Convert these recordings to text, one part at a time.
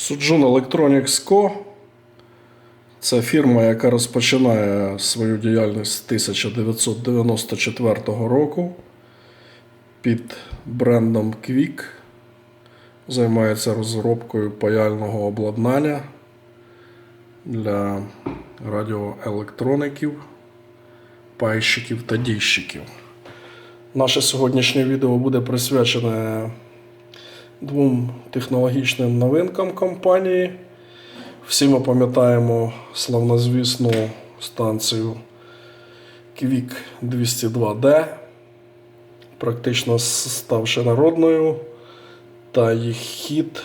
Sujun Electronics Co. Це фірма, яка розпочинає свою діяльність з 1994 року під брендом Quick. Займається розробкою паяльного обладнання для радіоелектроників, пайщиків та дійщиків. Наше сьогоднішнє відео буде присвячене двом технологічним новинкам компанії. Всі ми пам'ятаємо славнозвісну станцію Quick 202D, практично ставши народною, та їх хід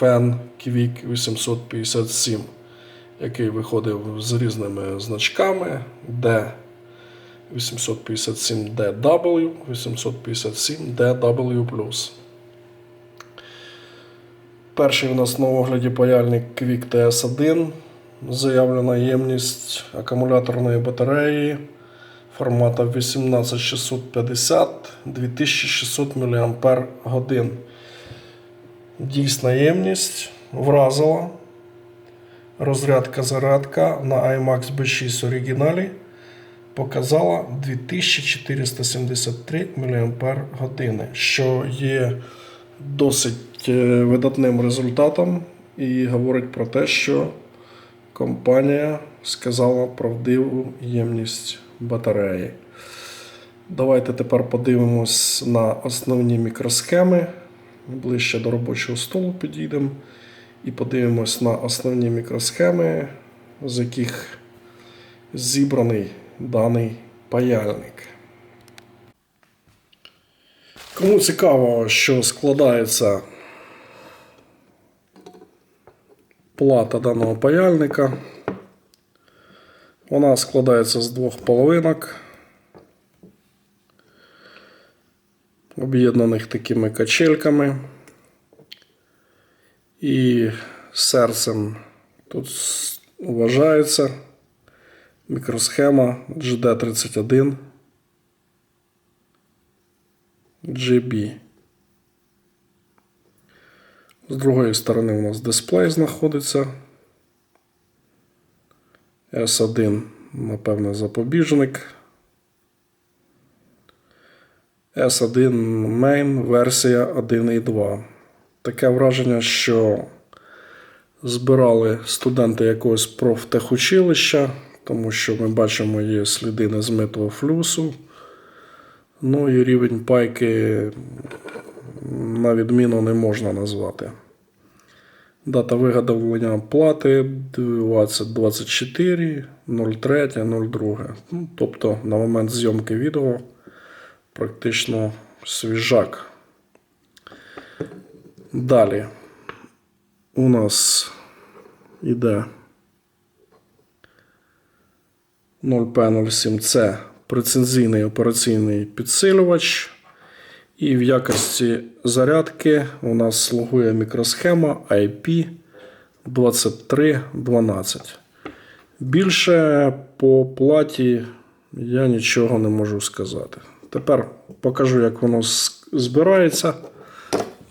Fan Quick 857, який виходив з різними значками D 857DW, 857DW. Перший у нас на огляді паяльник Quick TS1. Заявлена ємність акумуляторної батареї формата 18650 2600 мАч. Дійсна ємність вразила. Розрядка зарядка на iMax B6 оригіналі показала 2473 мАч, що є досить е, видатним результатом і говорить про те, що компанія сказала правдиву ємність батареї. Давайте тепер подивимось на основні мікросхеми. Ближче до робочого столу підійдемо і подивимось на основні мікросхеми, з яких зібраний даний паяльник. Кому цікаво, що складається плата даного паяльника, вона складається з двох половинок, об'єднаних такими качельками. І серцем тут вважається мікросхема GD31 GB. З другої сторони у нас дисплей знаходиться. S1, напевно, запобіжник. S1 Main версія 1.2. Таке враження, що збирали студенти якогось профтехучилища, тому що ми бачимо є сліди незмитого флюсу. Ну і рівень пайки на відміну не можна назвати. Дата виготовлення плати 2024, 03, 02. Ну, тобто на момент зйомки відео практично свіжак. Далі у нас іде 0P07C прецензійний операційний підсилювач. І в якості зарядки у нас слугує мікросхема IP2312. Більше по платі я нічого не можу сказати. Тепер покажу, як воно збирається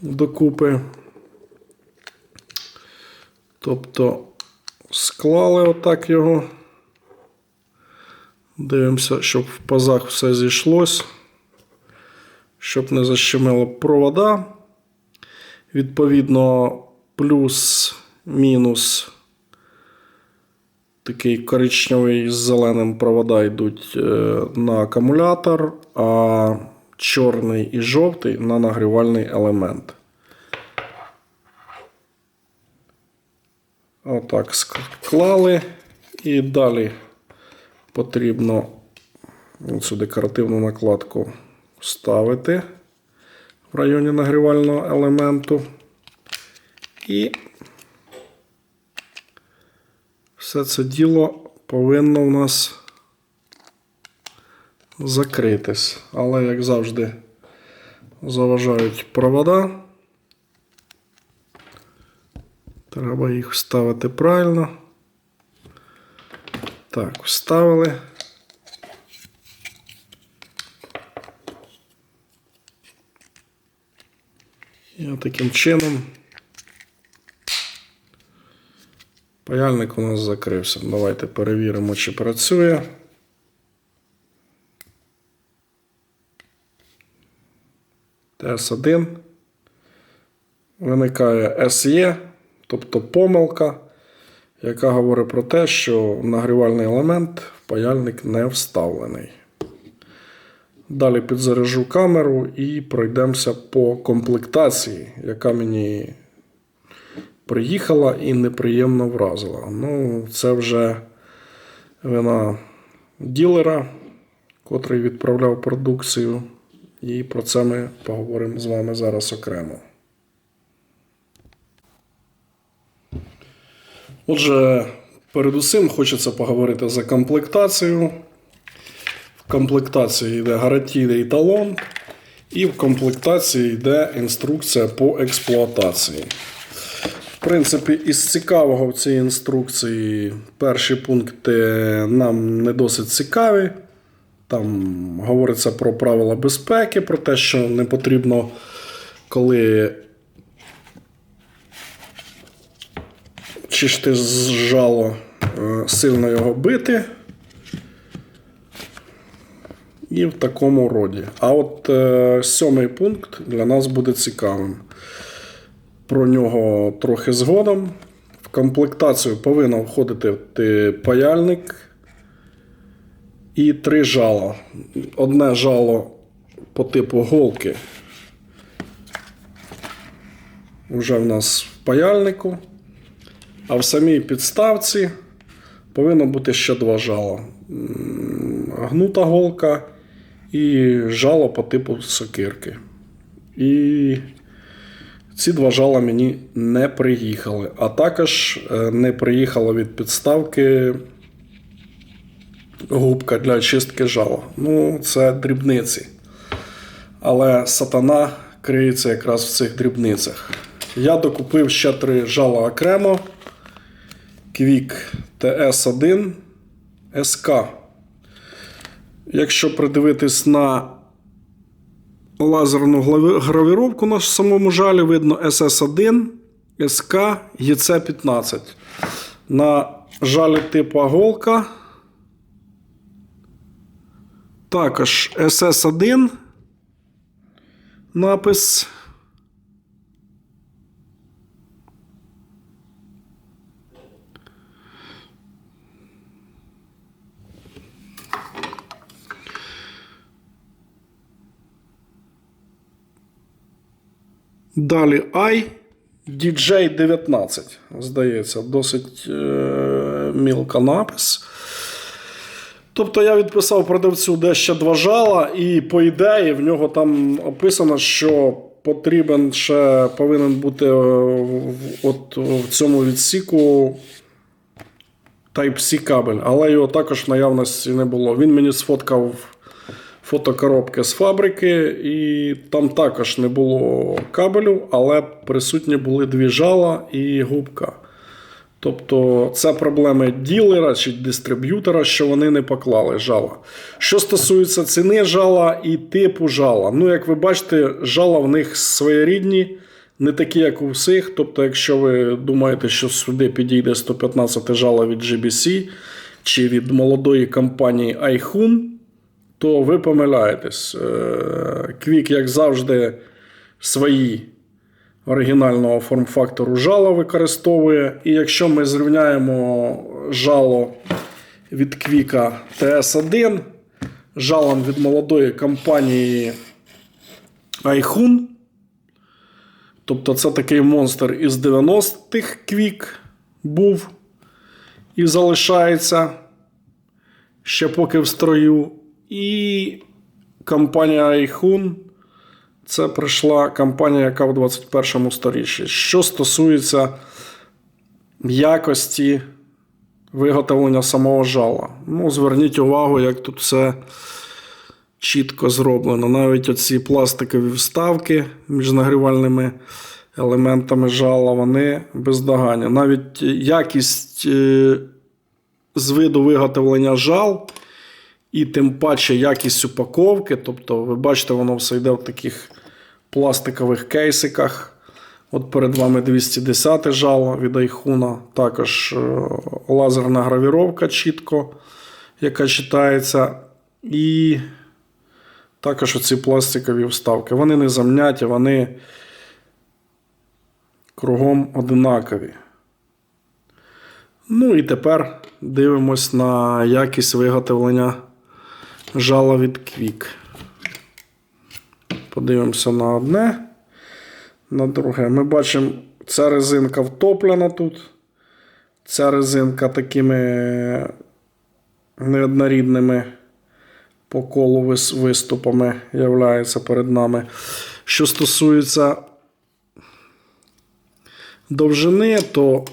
докупи. Тобто склали отак його. Дивимося, щоб в пазах все зійшлось, щоб не защемило провода. Відповідно, плюс-мінус такий коричневий з зеленим провода йдуть е, на акумулятор, а чорний і жовтий на нагрівальний елемент. Отак склали і далі потрібно цю декоративну накладку вставити в районі нагрівального елементу. І все це діло повинно у нас закритись. Але, як завжди, заважають провода. Треба їх вставити правильно. Так, вставили. Таким чином Паяльник у нас закрився. Давайте перевіримо, чи працює. ТС1. Виникає SE, тобто помилка, яка говорить про те, що нагрівальний елемент в паяльник не вставлений. Далі підзаряжу камеру і пройдемося по комплектації, яка мені приїхала і неприємно вразила. Ну, це вже вина ділера, котрий відправляв продукцію. І про це ми поговоримо з вами зараз окремо. Отже, передусім хочеться поговорити за комплектацію. В комплектації йде гарантійний талон, і в комплектації йде інструкція по експлуатації. В принципі, із цікавого в цій інструкції перші пункти нам не досить цікаві. Там говориться про правила безпеки, про те, що не потрібно, коли чишти з жало, е, сильно його бити. І в такому роді. А от е, сьомий пункт для нас буде цікавим. Про нього трохи згодом. В комплектацію повинен входити паяльник і три жала. Одне жало по типу голки. Вже в нас в паяльнику. А в самій підставці повинно бути ще два жала. Гнута голка і жало по типу сокирки. І ці два жала мені не приїхали. А також е, не приїхала від підставки губка для чистки жала. Ну, це дрібниці. Але сатана криється якраз в цих дрібницях. Я докупив ще три жала окремо. Квік TS1 СК. Якщо придивитись на лазерну гравіровку на самому жалі, видно SS1, СК, ЄЦ15. На жалі типу голка. Також SS1 напис. Далі I DJ19. Здається, досить е- мілка напис. Тобто я відписав продавцю де ще два жала, і по ідеї в нього там описано, що потрібен ще повинен бути е, в- от в цьому відсіку Type-C кабель, але його також в наявності не було. Він мені сфоткав фотокоробки з фабрики, і там також не було кабелю, але присутні були дві жала і губка. Тобто це проблеми ділера чи дистриб'ютора, що вони не поклали жала. Що стосується ціни жала і типу жала, ну, як ви бачите, жала в них своєрідні, не такі, як у всіх. Тобто, якщо ви думаєте, що сюди підійде 115 жала від GBC чи від молодої компанії iHun, то ви помиляєтесь. Е, Квік, як завжди, свої оригінального форм-фактору жала використовує. І якщо ми зрівняємо жало від Квіка TS1 жалом від молодої компанії iHun, тобто це такий монстр із 90-х Квік був і залишається ще поки в строю. І компанія iHun це прийшла компанія, яка в 21 сторіччі. Що стосується якості виготовлення самого жала. Ну, зверніть увагу, як тут все чітко зроблено. Навіть оці пластикові вставки між нагрівальними елементами жала, вони бездоганні. Навіть якість е, з виду виготовлення жал. І тим паче якість упаковки. Тобто, ви бачите, воно все йде в таких пластикових кейсиках. От перед вами 210 жало від айхуна. Також е, лазерна гравіровка чітко, яка читається. І також оці пластикові вставки. Вони не замняті, вони кругом одинакові. Ну і тепер дивимось на якість виготовлення жала від Quick. Подивимося на одне, на друге. Ми бачимо, ця резинка втоплена тут. Ця резинка такими неоднорідними по колу виступами являється перед нами. Що стосується довжини, то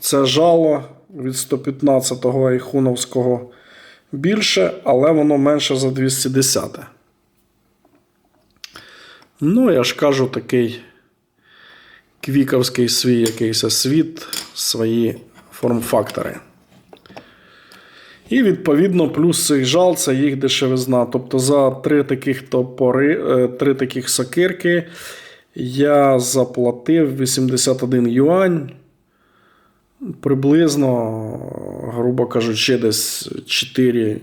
це жало від 115-го айхуновського більше, але воно менше за 210. Ну, я ж кажу, такий квіковський свій якийсь світ, свої форм-фактори. І відповідно плюс цих жал це їх дешевизна. Тобто за три таких топори, е, три таких сокирки я заплатив 81 юань. Приблизно, грубо кажучи, десь 4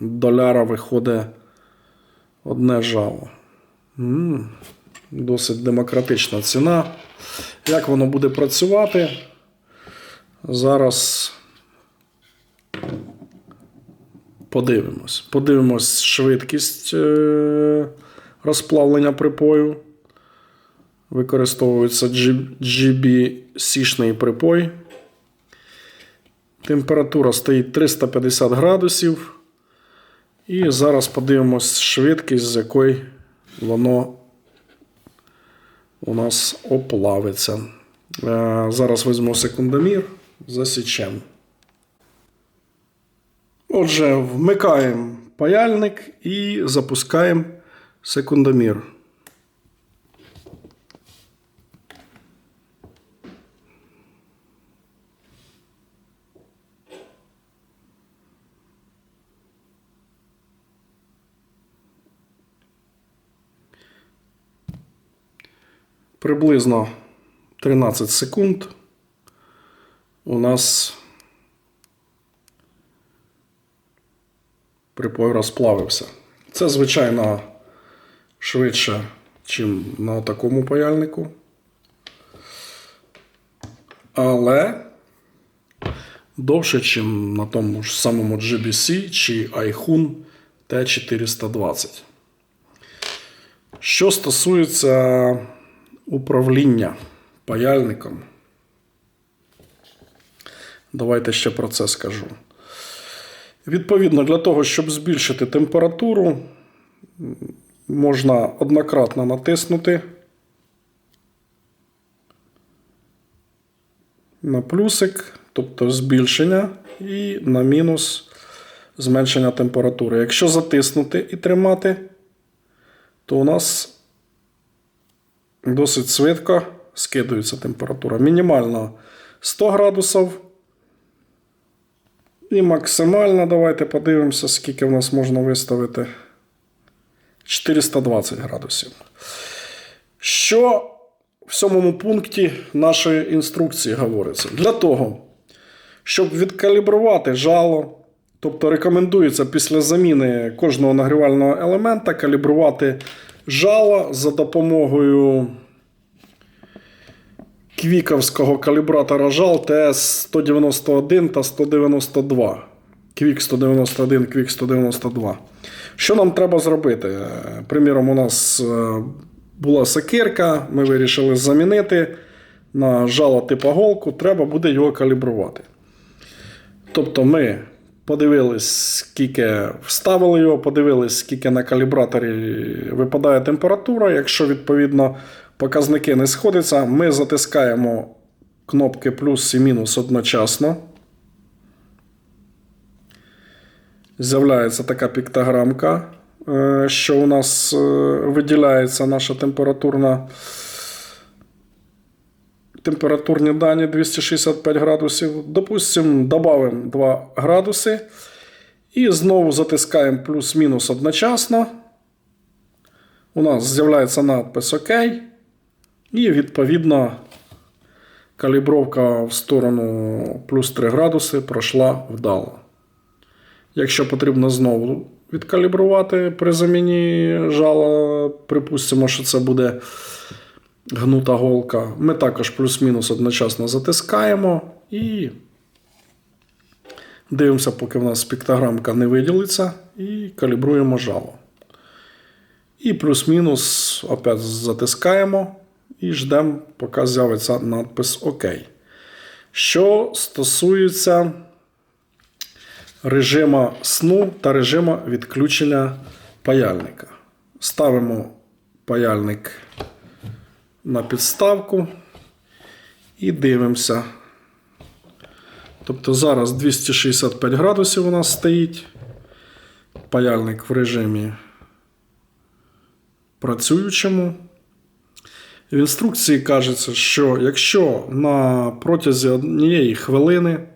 доляра виходить одне жало. Досить демократична ціна. Як воно буде працювати? Зараз подивимось. Подивимось швидкість е, розплавлення припою. Використовується GBC-шний припой. Температура стоїть 350 градусів. І зараз подивимось швидкість, з якої воно у нас оплавиться. Е, Зараз візьму секундомір, засічемо. Отже, вмикаємо паяльник і запускаємо секундомір. Приблизно 13 секунд у нас припой розплавився. Це, звичайно, швидше, ніж на такому паяльнику. Але довше, ніж на тому ж самому GBC чи iHun T420. Що стосується управління паяльником, давайте ще про це скажу. Відповідно, для того, щоб збільшити температуру, можна однократно натиснути на плюсик, тобто збільшення, і на мінус зменшення температури. Якщо затиснути і тримати, то у нас досить швидко скидується температура. Мінімально 100 градусів. І максимально, давайте подивимося, скільки в нас можна виставити. 420 градусів. Що в сьомому пункті нашої інструкції говориться? Для того, щоб відкалібрувати жало, тобто рекомендується після заміни кожного нагрівального елемента калібрувати жало за допомогою квіковського калібратора жал ТС-191 та 192. Квік 191, Квік 192. Що нам треба зробити? Е, Приміром, у нас е, була сокирка, ми вирішили замінити на жало типу голку, треба буде його калібрувати. Тобто ми подивились, скільки вставили його, подивились, скільки на калібраторі випадає температура. Якщо відповідно показники не сходяться, ми затискаємо кнопки плюс і мінус одночасно. З'являється така піктограмка, е, що у нас е, виділяється наша температурна. Температурні дані 265 градусів. Допустимо, додаємо 2 градуси. І знову затискаємо плюс-мінус одночасно. У нас з'являється надпис ОК. І відповідно калібровка в сторону плюс 3 градуси пройшла вдало. Якщо потрібно знову відкалібрувати при заміні жала, припустимо, що це буде гнута голка. Ми також плюс-мінус одночасно затискаємо і дивимося, поки в нас піктограмка не виділиться, і калібруємо жало. І плюс-мінус опять затискаємо і ждемо, поки з'явиться надпис ОК. Що стосується режима сну та режиму відключення паяльника. Ставимо паяльник на підставку і дивимося. Тобто зараз 265 градусів у нас стоїть. Паяльник в режимі працюючому. В інструкції кажеться, що якщо на протязі однієї хвилини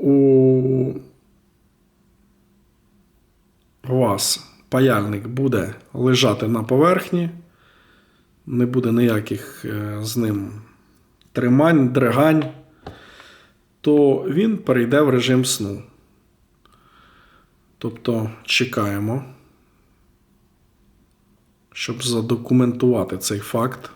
у вас паяльник буде лежати на поверхні, не буде ніяких е, з ним тримань, дригань, то він перейде в режим сну. Тобто чекаємо, щоб задокументувати цей факт.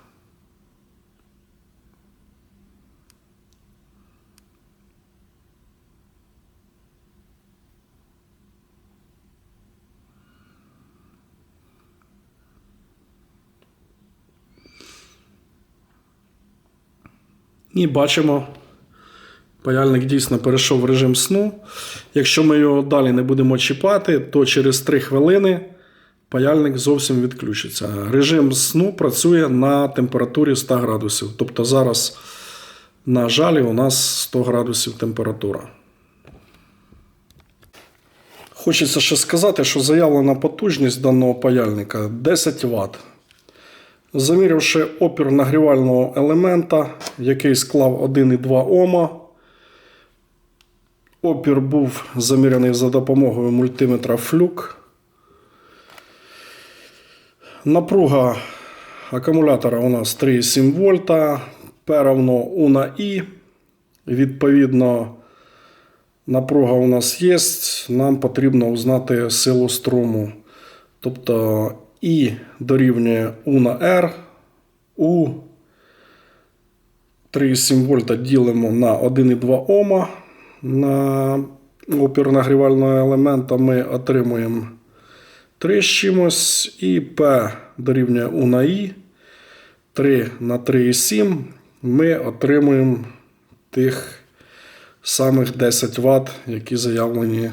І бачимо, паяльник дійсно перейшов в режим сну. Якщо ми його далі не будемо чіпати, то через 3 хвилини паяльник зовсім відключиться. Режим сну працює на температурі 100 градусів. Тобто зараз на жалі у нас 100 градусів температура. Хочеться ще сказати, що заявлена потужність даного паяльника 10 Вт. Замірявши опір нагрівального елемента, який склав 1,2 Ома. Опір був заміряний за допомогою мультиметра флюк. Напруга акумулятора у нас 3,7 вольта. Певно У І. Відповідно, напруга у нас є. Нам потрібно узнати силу струму. Тобто І дорівнює У на R. У 3,7 вольта ділимо на 1,2 Ома. На опір нагрівального елемента ми отримуємо 3 з чимось. І P дорівнює У на І. 3 на 3,7 ми отримуємо тих самих 10 Вт, які заявлені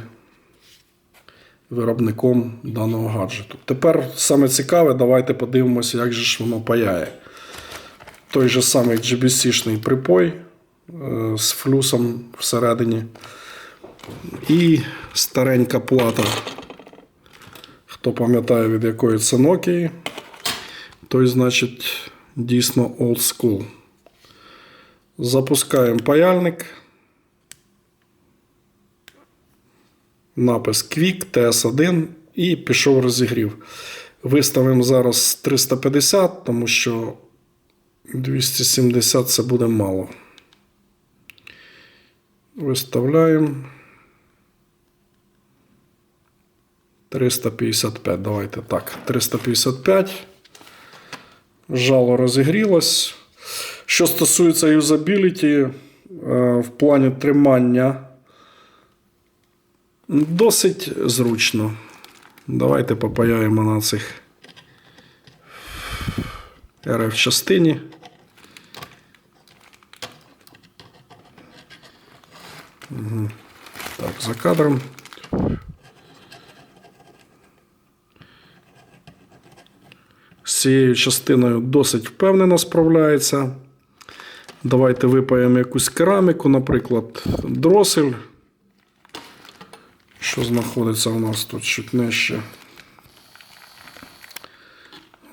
виробником даного гаджету. Тепер саме цікаве, давайте подивимося, як же ж воно паяє. Той же самий GBC-шний припой е, з флюсом всередині. І старенька плата. Хто пам'ятає, від якої це Nokia, той, значить, дійсно old school. Запускаємо паяльник. Напис Quick TS1 і пішов розігрів. Виставимо зараз 350, тому що 270 це буде мало. Виставляємо 355. Давайте так. 355. Жало розігрілось. Що стосується юзабіліті, е, в плані тримання досить зручно. Давайте попаяємо на цих РФ частині. Угу. Так, за кадром. З цією частиною досить впевнено справляється. Давайте випаємо якусь кераміку, наприклад, дросель, що знаходиться у нас тут чуть нижче.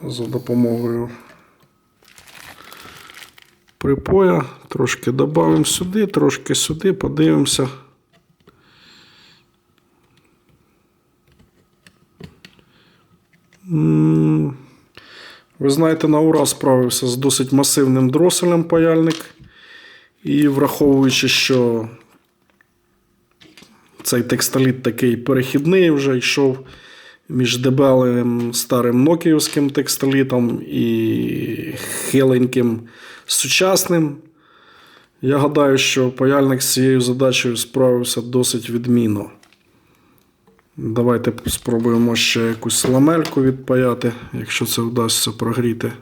За допомогою припоя. Трошки додамо сюди, трошки сюди, подивимося. Ви знаєте, на ура справився з досить масивним дроселем паяльник. І враховуючи, що цей текстоліт такий перехідний вже йшов між дебелим старим нокіївським текстолітом і хиленьким сучасним. Я гадаю, що паяльник з цією задачею справився досить відмінно. Давайте спробуємо ще якусь ламельку відпаяти, якщо це вдасться прогріти.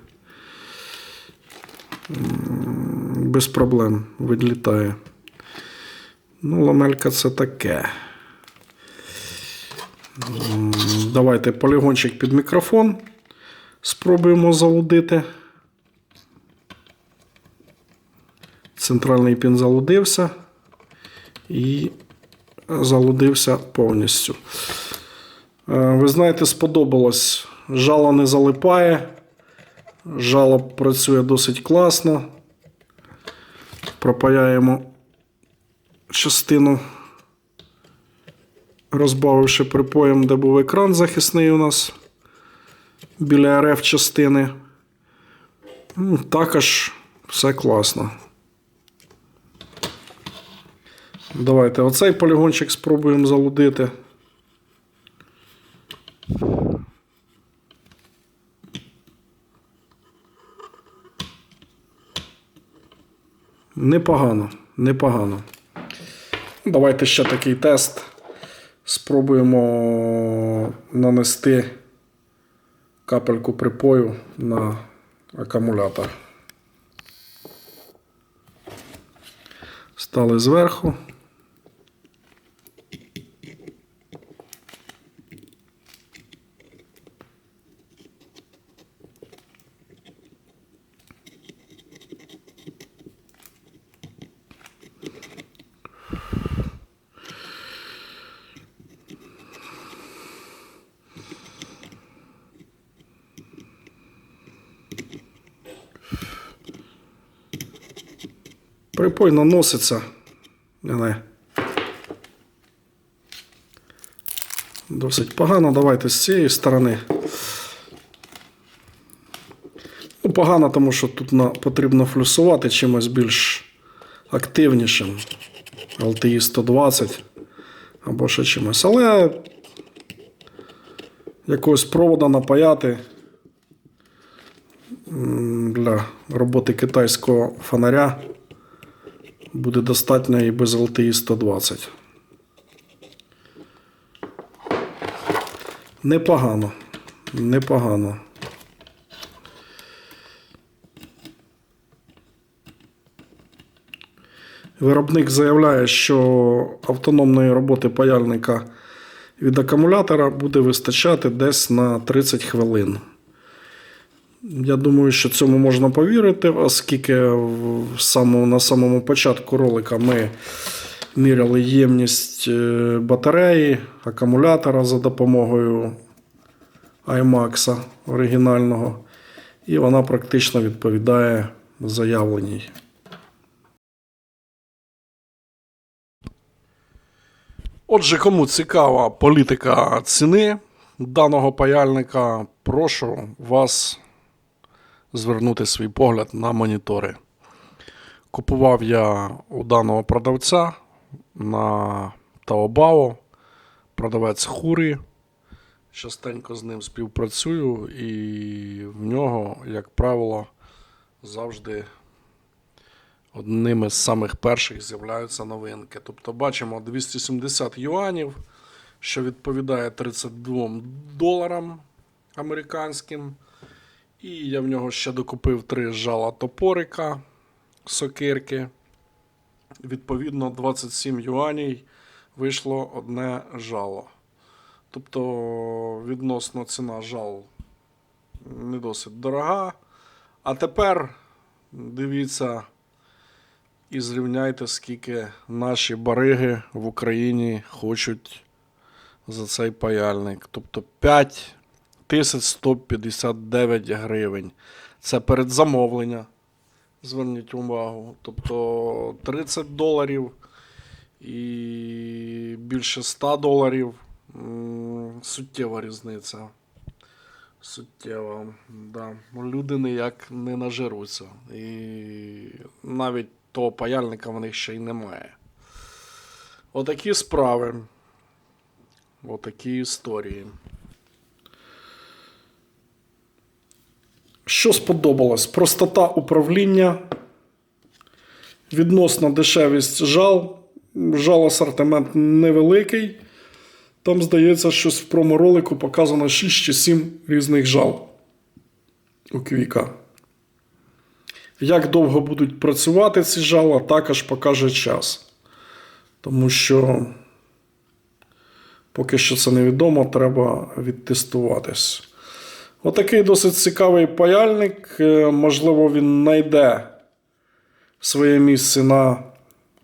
Без проблем відлітає. Ну, ламелька це таке. Давайте полігончик під мікрофон. Спробуємо залудити. Центральний пін залудився і залудився повністю. Е, Ви знаєте, сподобалось. Жало не залипає. Жало працює досить класно. Пропаяємо частину, розбавивши припоєм, де був екран захисний у нас біля РФ частини. Також все класно. Давайте оцей полігончик спробуємо залудити. Непогано, непогано. Давайте ще такий тест. Спробуємо нанести капельку припою на акумулятор. Стали зверху. Припой наноситься. Але досить погано. Давайте з цієї сторони. Ну, погано, тому що тут потрібно флюсувати чимось більш активнішим. LTI 120 або ще чимось. Але якогось провода напаяти для роботи китайського фонаря буде достатньо і без LTI 120. Непогано. Непогано. Виробник заявляє, що автономної роботи паяльника від акумулятора буде вистачати десь на 30 хвилин. Я думаю, що цьому можна повірити, оскільки на самому початку ролика ми міряли ємність е, батареї, акумулятора за допомогою iMax оригінального, і вона практично відповідає заявленій. Отже, кому цікава політика ціни даного паяльника, прошу вас звернути свій погляд на монітори. Купував я у даного продавця на Taobao, продавець Хурі. Частенько з ним співпрацюю, і в нього, як правило, завжди одними з самих перших з'являються новинки. Тобто бачимо 270 юанів, що відповідає 32 доларам американським. І я в нього ще докупив три жала топорика, сокирки. Відповідно, 27 юанів вийшло одне жало. Тобто, відносно ціна жал не досить дорога. А тепер дивіться і зрівняйте, скільки наші бариги в Україні хочуть за цей паяльник. Тобто 5 1159 гривень. Це передзамовлення. Зверніть увагу. Тобто 30 доларів і більше 100 доларів. Суттєва різниця. Суттєво, да. Люди ніяк не нажируться. І навіть того паяльника в них ще й немає. Отакі справи. Отакі історії. Що сподобалось? Простота управління, відносна дешевість жал. Жал асортимент невеликий. Там, здається, щось в проморолику показано 6 чи 7 різних жал у Квіка. Як довго будуть працювати ці жала, також покаже час. Тому що поки що це невідомо, треба відтестуватись. Отакий досить цікавий паяльник. Е, Можливо, він знайде своє місце на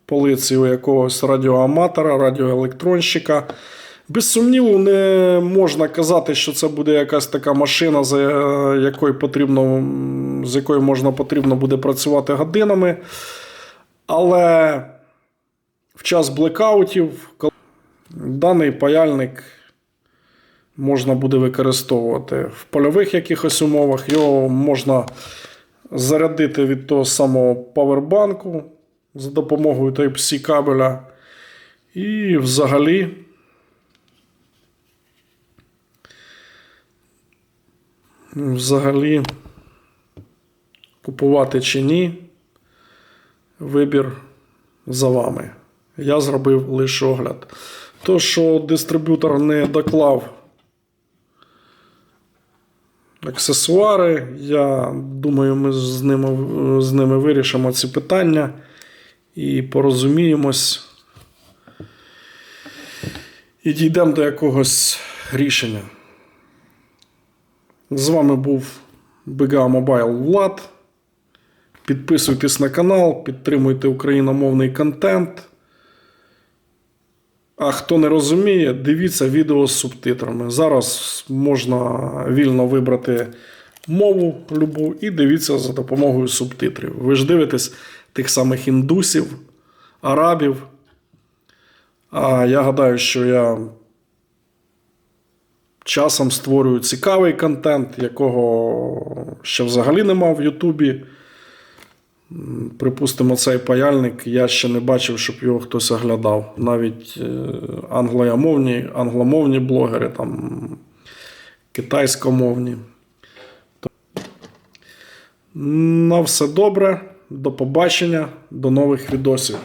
полиці у якогось радіоаматора, радіоелектронщика. Без сумніву, не можна казати, що це буде якась така машина, за е, якою потрібно, з якою можна потрібно буде працювати годинами. Але в час блекаутів даний паяльник можна буде використовувати в польових якихось умовах. Його можна зарядити від того самого павербанку за допомогою Type-C кабеля. І взагалі. Взагалі, купувати чи ні, вибір за вами. Я зробив лише огляд. То, що дистриб'ютор не доклав аксесуари, я думаю, ми з ними, з ними вирішимо ці питання і порозуміємось. І дійдемо до якогось рішення. З вами був BGA Mobile Влад. Підписуйтесь на канал, підтримуйте україномовний контент. А хто не розуміє, дивіться відео з субтитрами. Зараз можна вільно вибрати мову любу і дивіться за допомогою субтитрів. Ви ж дивитесь тих самих індусів, арабів. А я гадаю, що я часом створюю цікавий контент, якого ще взагалі нема в Ютубі. Припустимо, цей паяльник, я ще не бачив, щоб його хтось оглядав. Навіть е, англомовні, англомовні блогери, там, китайськомовні. На все добре, до побачення, до нових відосів.